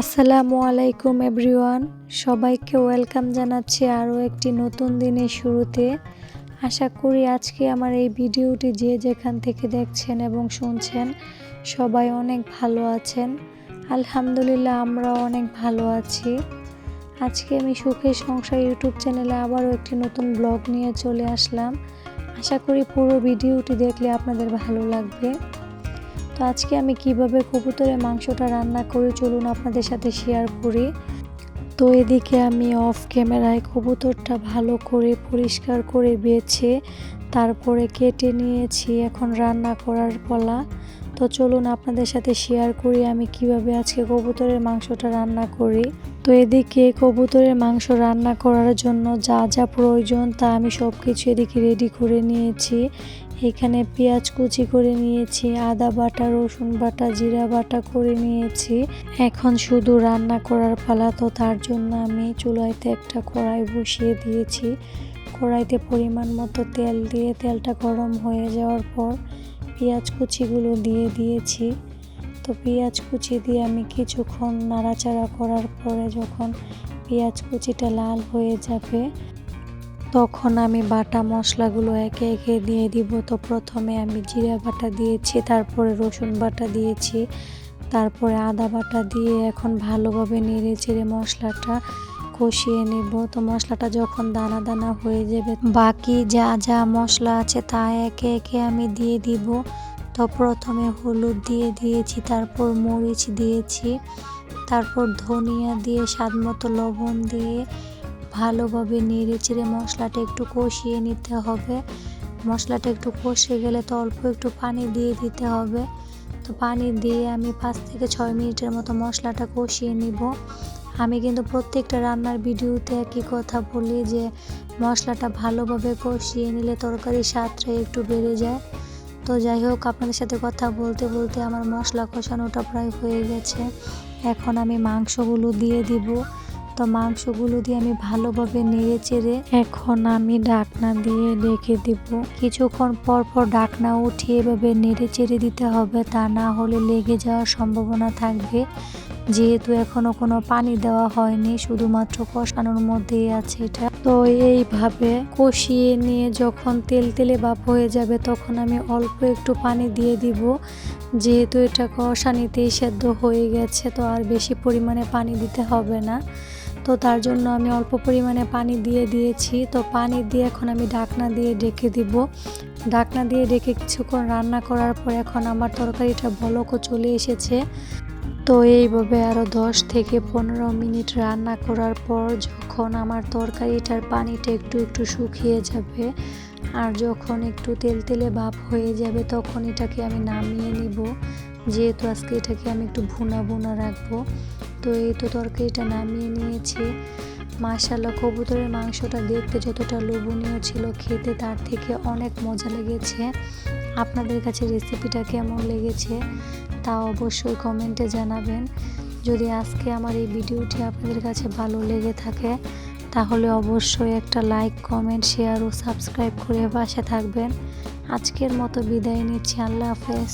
আসসালামু আলাইকুম এভরিওয়ান। সবাইকে ওয়েলকাম জানাচ্ছি আরও একটি নতুন দিনের শুরুতে। আশা করি আজকে আমার এই ভিডিওটি যে যেখান থেকে দেখছেন এবং শুনছেন সবাই অনেক ভালো আছেন। আলহামদুলিল্লাহ আমরা অনেক ভালো আছি। আজকে আমি সুখের সংসার ইউটিউব চ্যানেলে আবারও একটি নতুন ব্লগ নিয়ে চলে আসলাম। আশা করি পুরো ভিডিওটি দেখলে আপনাদের ভালো লাগবে। তো আজকে আমি কীভাবে কবুতরের মাংসটা রান্না করি চলুন আপনাদের সাথে শেয়ার করি। তো এদিকে আমি অফ ক্যামেরায় কবুতরটা ভালো করে পরিষ্কার করে বেছে, তারপরে কেটে নিয়েছি এখন রান্না করার পলা। তো চলুন আপনাদের সাথে শেয়ার করি আমি কীভাবে আজকে কবুতরের মাংসটা রান্না করি। তো এদিকে কবুতরের মাংস রান্না করার জন্য যা যা প্রয়োজন তা আমি সব কিছু এদিকে রেডি করে নিয়েছি। এখানে পেঁয়াজ কুচি করে নিয়েছি, আদা বাটা, রসুন বাটা, জিরা বাটা করে নিয়েছি। এখন শুধু রান্না করার পালা তো তার জন্য আমি চুলাইতে একটা কড়াই বসিয়ে দিয়েছি। কড়াইতে পরিমাণ মতো তেল দিয়ে তেলটা গরম হয়ে যাওয়ার পর পেঁয়াজ কুচিগুলো দিয়ে দিয়েছি। তো পেঁয়াজ কুচি দিয়ে আমি কিছুক্ষণ নাড়াচাড়া করার পরে যখন পেঁয়াজ কুচিটা লাল হয়ে যাবে, তখন আমি বাটা মশলাগুলো একে একে দিয়ে দিব। তো প্রথমে আমি জিরা বাটা দিয়েছি, তারপরে রসুন বাটা দিয়েছি, তারপরে আদা বাটা দিয়ে এখন ভালোভাবে নেড়ে চেড়ে মশলাটা কষিয়ে নিব। তো মশলাটা যখন দানা দানা হয়ে যাবে, বাকি যা যা মশলা আছে তা একে একে আমি দিয়ে দিব। তো প্রথমে হলুদ দিয়ে দিয়েছি, তারপর মরিচ দিয়েছি, তারপর ধনিয়া দিয়ে, স্বাদ মতো লবণ দিয়ে ভালোভাবে নেড়ে চেড়ে মশলাটা একটু কষিয়ে নিতে হবে। মশলাটা একটু কষে গেলে তো অল্প একটু পানি দিয়ে দিতে হবে। তো পানি দিয়ে আমি পাঁচ থেকে ছয় মিনিটের মতো মশলাটা কষিয়ে নিব। আমি কিন্তু প্রত্যেকটা রান্নার ভিডিওতে একই কথা বলি যে, মশলাটা ভালোভাবে কষিয়ে নিলে তরকারির স্বাদটা একটু বেড়ে যায়। তো যাই হোক, আপনাদের সাথে কথা বলতে বলতে আমার মশলা কষানোটা প্রায় হয়ে গেছে। এখন আমি মাংসগুলো দিয়ে দিব। তো মাংসগুলো দিয়ে আমি ভালোভাবে নেড়ে চেড়ে এখন আমি ডাকনা দিয়ে রেখে দিব। কিছুক্ষণ পর পর ডাকনা উঠিয়ে এভাবে নেড়ে চেড়ে দিতে হবে, তা না হলে লেগে যাওয়ার সম্ভাবনা থাকবে। যেহেতু এখনও কোনো পানি দেওয়া হয়নি, শুধুমাত্র কষানোর মধ্যেই আছে এটা। তো এইভাবে কষিয়ে নিয়ে যখন তেল তেলে বাপ হয়ে যাবে, তখন আমি অল্প একটু পানি দিয়ে দিব। যেহেতু এটা কষানিতেই সেদ্ধ হয়ে গেছে, তো আর বেশি পরিমাণে পানি দিতে হবে না। তো তার জন্য আমি অল্প পরিমাণে পানি দিয়ে দিয়েছি। তো পানি দিয়ে এখন আমি ডাকনা দিয়ে ডেকে দিব। ডাকনা দিয়ে ডেকে কিছুক্ষণ রান্না করার পর এখন আমার তরকারিটা বলকও চলে এসেছে। তো এইভাবে আরও দশ থেকে পনেরো মিনিট রান্না করার পর যখন আমার তরকারিটার পানিটা একটু একটু শুকিয়ে যাবে আর যখন একটু তেল তেলে ভাপ হয়ে যাবে তখন এটাকে আমি নামিয়ে নিব। যেহেতু আজকে এটাকে আমি একটু ভুনা ভুনা রাখব। তো এই তো তরকারিটা নামিয়ে নিয়েছি। মাশাল্লাহ কবুতরের মাংসটা দেখতে যতটা লোভনীয় ছিল খেতে তার থেকে অনেক মজা লেগেছে। আপনাদের কাছে রেসিপিটা কেমন লেগেছে তা অবশ্যই কমেন্টে জানাবেন। যদি আজকে আমার এই ভিডিওটি আপনাদের কাছে ভালো লেগে থাকে, তাহলে অবশ্যই একটা লাইক কমেন্ট শেয়ার ও সাবস্ক্রাইব করে পাশে থাকবেন। আজকের মতো বিদায় নিচ্ছি, আল্লাহ হাফেজ।